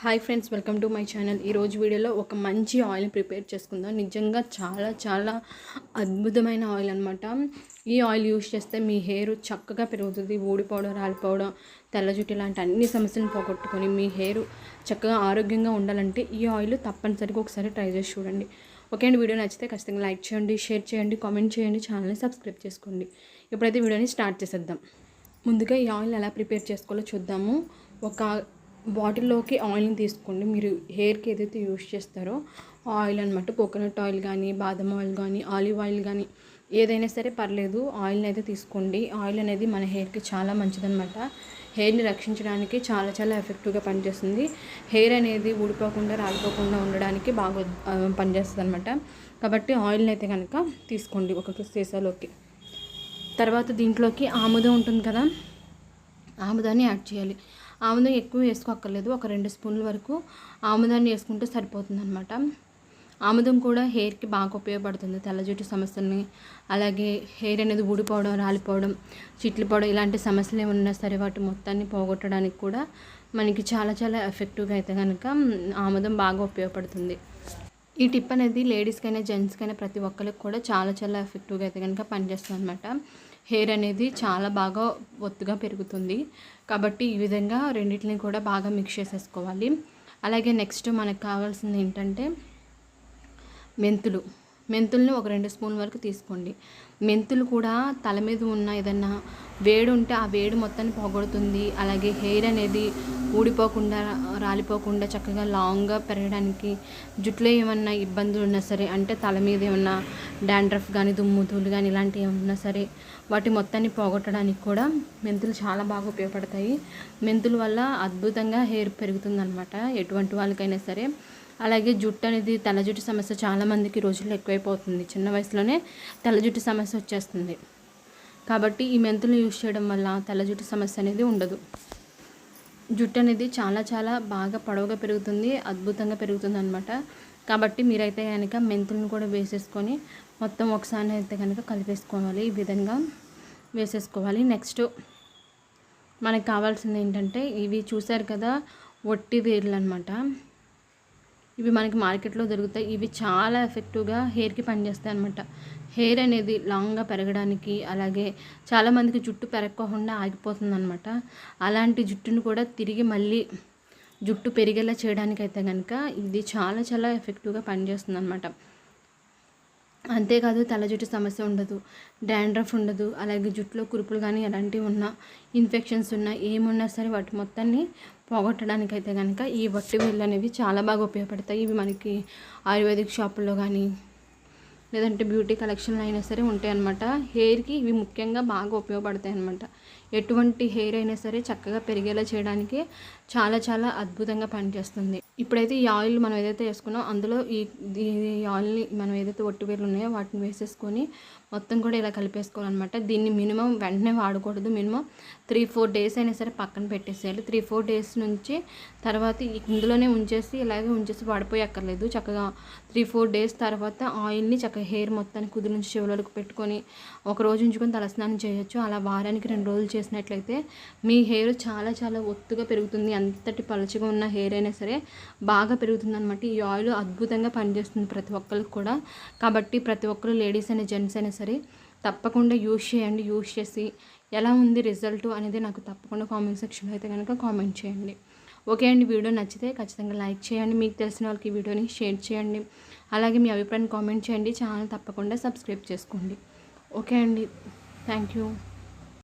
Hi friends welcome to my channel. ఈరోజు వీడియోలో ఒక మంచి ఆయిల్ ప్రిపేర్ చేసుకుందాం. నిజంగా చాలా చాలా అద్భుతమైన ఆయిల్ అనమాట ఈ ఆయిల్ యూస్ చేస్తే మీ హెయిర్ చక్కగా పెరుగుతుంది. ఊడిపోవడం రాలిపోవడం తెల్ల జుట్టు ఇలాంటి అన్ని సమస్యలను పోగొట్టుకొని మీ హెయిర్ చక్కగా ఆరోగ్యంగా ఉండాలంటే ఈ ఆయిల్ తప్పనిసరిగా ఒకసారి ట్రై చేసి చూడండి. ఓకే అండి వీడియో నచ్చితే ఖచ్చితంగా లైక్ చేయండి షేర్ చేయండి కామెంట్ చేయండి ఛానల్ని సబ్స్క్రైబ్ చేసుకోండి. ఇప్పుడైతే వీడియోని స్టార్ట్ చేసేద్దాం. ముందుగా ఈ ఆయిల్ ఎలా ప్రిపేర్ చేసుకోవాలో చూద్దాము. ఒక బాటిల్లోకి ఆయిల్ని తీసుకోండి. మీరు హెయిర్కి ఏదైతే యూస్ చేస్తారో ఆయిల్ అనమాట కోకోనట్ ఆయిల్ కానీ బాదం ఆయిల్ కానీ ఆలివ్ ఆయిల్ కానీ ఏదైనా సరే పర్లేదు. ఆయిల్ని అయితే తీసుకోండి. ఆయిల్ అనేది మన హెయిర్కి చాలా మంచిదనమాట హెయిర్ని రక్షించడానికి చాలా చాలా ఎఫెక్టివ్గా పనిచేస్తుంది. హెయిర్ అనేది ఊడిపోకుండా రాలిపోకుండా ఉండడానికి బాగా పనిచేస్తుంది అనమాట కాబట్టి ఆయిల్ని అయితే కనుక తీసుకోండి ఒక సీసాలోకి. తర్వాత దీంట్లోకి ఆముదం ఉంటుంది కదా? ఆముదాన్ని యాడ్ చేయాలి. ఆముదం ఎక్కువ వేసుకోక్కర్లేదు. ఒక రెండు స్పూన్ల వరకు ఆముదాన్ని వేసుకుంటే సరిపోతుంది అనమాట ఆముదం కూడా హెయిర్కి బాగా ఉపయోగపడుతుంది. తెల్ల జుట్టు సమస్యల్ని అలాగే హెయిర్ అనేది ఊడిపోవడం రాలిపోవడం చిట్లిపోవడం ఇలాంటి సమస్యలు ఏమన్నా సరే వాటి మొత్తాన్ని పోగొట్టడానికి కూడా మనకి చాలా చాలా ఎఫెక్టివ్గా అయితే కనుక ఆముదం బాగా ఉపయోగపడుతుంది. ఈ టిప్ అనేది లేడీస్కైనా జెంట్స్కైనా ప్రతి ఒక్కరికి కూడా చాలా చాలా ఎఫెక్టివ్గా అయితే కనుక పనిచేస్తుంది అనమాట హెయిర్ అనేది చాలా బాగా ఒత్తుగా పెరుగుతుంది. కాబట్టి ఈ విధంగా రెండింటిని కూడా బాగా మిక్స్ చేసేసుకోవాలి. అలాగే నెక్స్ట్ మనకు కావాల్సింది ఏంటంటే మెంతులు. మెంతుల్ని ఒక రెండు స్పూన్ వరకు తీసుకోండి. మెంతులు కూడా తల మీద ఉన్న ఏదన్నా వేడి ఉంటే ఆ వేడి మొత్తాన్ని పోగొడుతుంది. అలాగే హెయిర్ అనేది ఊడిపోకుండా రాలిపోకుండా చక్కగా లాంగ్గా పెరగడానికి జుట్టులో ఏమన్నా ఇబ్బందులు ఉన్నా సరే అంటే తల మీద ఏమన్నా డాండ్రఫ్ కానీ దుమ్ముతులు కానీ ఇలాంటివి ఏమన్నా సరే వాటి మొత్తాన్ని పోగొట్టడానికి కూడా మెంతులు చాలా బాగా ఉపయోగపడతాయి. మెంతుల వల్ల అద్భుతంగా హెయిర్ పెరుగుతుందనమాట ఎటువంటి వాళ్ళకైనా సరే అలాగే జుట్టు అనేది తల జుట్టు సమస్య చాలామందికి రోజుల్లో ఎక్కువైపోతుంది. చిన్న వయసులోనే తల జుట్టు సమస్య వచ్చేస్తుంది. కాబట్టి ఈ మెంతులు యూజ్ చేయడం వల్ల తల జుట్టు సమస్య అనేది ఉండదు. జుట్టు అనేది చాలా చాలా బాగా పొడవుగా పెరుగుతుంది అద్భుతంగా పెరుగుతుంది అనమాట కాబట్టి మీరైతే కనుక మెంతులను కూడా వేసేసుకొని మొత్తం ఒకసారి అయితే కనుక కలిపేసుకోవాలి. ఈ విధంగా వేసేసుకోవాలి. నెక్స్ట్ మనకు కావాల్సింది ఏంటంటే ఇవి చూశారు కదా ఒట్టి వేర్లు అనమాట ఇవి మనకి మార్కెట్లో దొరుకుతాయి. ఇవి చాలా ఎఫెక్టివ్గా హెయిర్కి పనిచేస్తాయి అనమాట హెయిర్ అనేది లాంగ్గా పెరగడానికి అలాగే చాలామందికి జుట్టు పెరగకుండా ఆగిపోతుంది అనమాట అలాంటి జుట్టును కూడా తిరిగి మళ్ళీ జుట్టు పెరిగేలా చేయడానికైతే కనుక ఇది చాలా చాలా ఎఫెక్టివ్గా పనిచేస్తుంది అనమాట అంతేకాదు తల జుట్టు సమస్య ఉండదు డాండ్రఫ్ ఉండదు అలాగే జుట్టులో కురుపులు కానీ ఎలాంటివి ఉన్నా ఇన్ఫెక్షన్స్ ఉన్నా ఏమున్నా సరే వాటి మొత్తాన్ని పోగొట్టడానికి అయితే కనుక ఈ వట్టి వేళ్ళు అనేవి చాలా బాగా ఉపయోగపడతాయి. ఇవి మనకి ఆయుర్వేదిక్ షాపుల్లో కానీ లేదంటే బ్యూటీ కలెక్షన్లు అయినా సరే ఉంటాయి అన్నమాట హెయిర్కి ఇవి ముఖ్యంగా బాగా ఉపయోగపడతాయి అన్నమాట ఎటువంటి హెయిర్ అయినా సరే చక్కగా పెరిగేలా చేయడానికి చాలా చాలా అద్భుతంగా పనిచేస్తుంది. ఇప్పుడైతే ఈ ఆయిల్ మనం ఏదైతే వేసుకున్నామో అందులో ఈ ఆయిల్ని మనం ఏదైతే ఒట్టివేలు ఉన్నాయో వాటిని వేసేసుకొని మొత్తం కూడా ఇలా కలిపేసుకోవాలన్నమాట. దీన్ని మినిమం వెంటనే వాడకూడదు. మినిమం త్రీ ఫోర్ డేస్ అయినా సరే పక్కన పెట్టేసేయాలి. త్రీ ఫోర్ డేస్ నుంచి తర్వాత ఇందులోనే ఉంచేసి ఇలాగే ఉంచేసి వాడిపోయక్కర్లేదు. చక్కగా త్రీ ఫోర్ డేస్ తర్వాత ఆయిల్ని చక్కగా హెయిర్ మొత్తాన్ని కుదిరి నుంచి చెవులకు పెట్టుకొని ఒక రోజు ఉంచుకొని తలస్నానం చేయొచ్చు. అలా వారానికి రెండు రోజులు చేసినట్లయితే మీ హెయిర్ చాలా చాలా ఒత్తుగా పెరుగుతుంది. అంతటి పలచగా ఉన్న హెయిర్ అయినా సరే బాగా పెరుగుతుంది అనమాట ఈ ఆయిల్ అద్భుతంగా పనిచేస్తుంది ప్రతి ఒక్కరికి కూడా. కాబట్టి ప్రతి ఒక్కరు లేడీస్ అయినా జెంట్స్ అయినా సరే తప్పకుండా యూజ్ చేయండి. యూజ్ చేసి ఎలా ఉంది రిజల్ట్ అనేది నాకు తప్పకుండా కామెంట్ సెక్షన్లో అయితే కనుక కామెంట్ చేయండి. ఓకే అండి వీడియో నచ్చితే ఖచ్చితంగా లైక్ చేయండి. మీకు తెలిసిన వాళ్ళకి వీడియోని షేర్ చేయండి. అలాగే మీ అభిప్రాయాన్ని కామెంట్ చేయండి. ఛానల్ తప్పకుండా సబ్స్క్రైబ్ చేసుకోండి. ఓకే అండి థ్యాంక్ యూ.